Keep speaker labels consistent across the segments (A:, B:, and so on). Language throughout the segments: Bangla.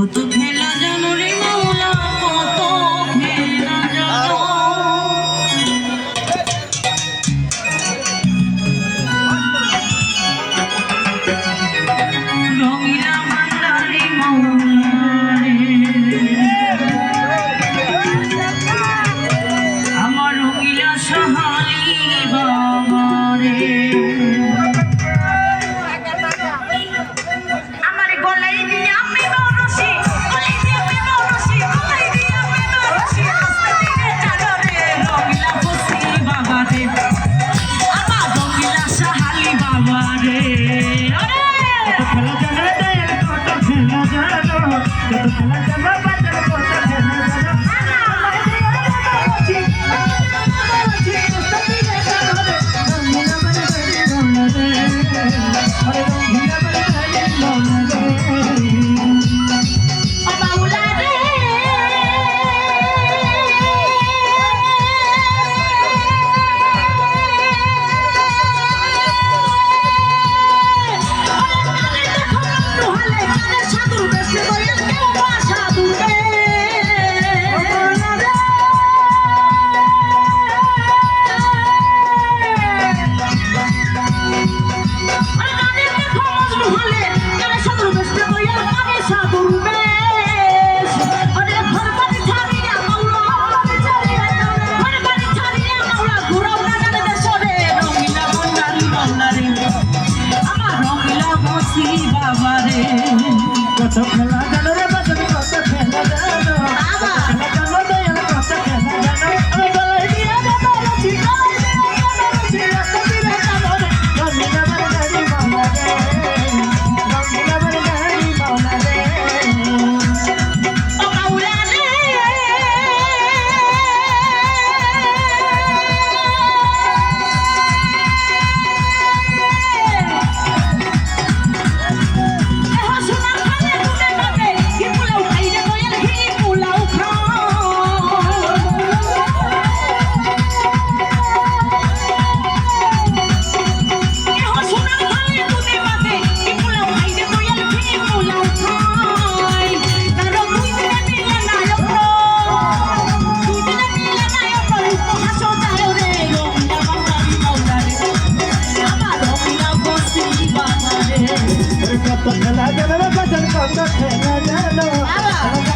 A: Otro
B: Thank you.
A: বাবারে
B: কত খেলা 来吧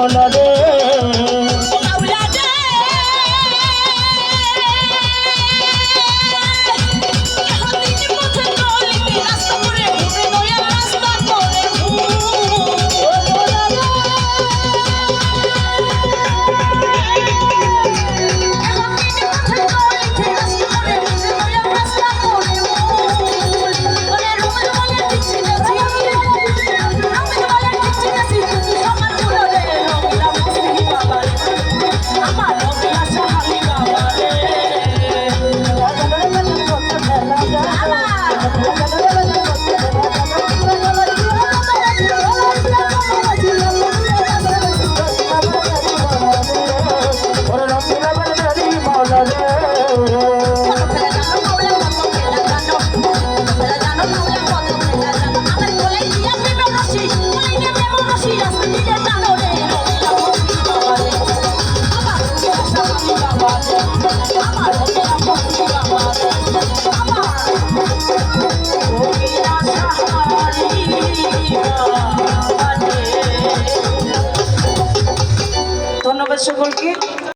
B: হলো রে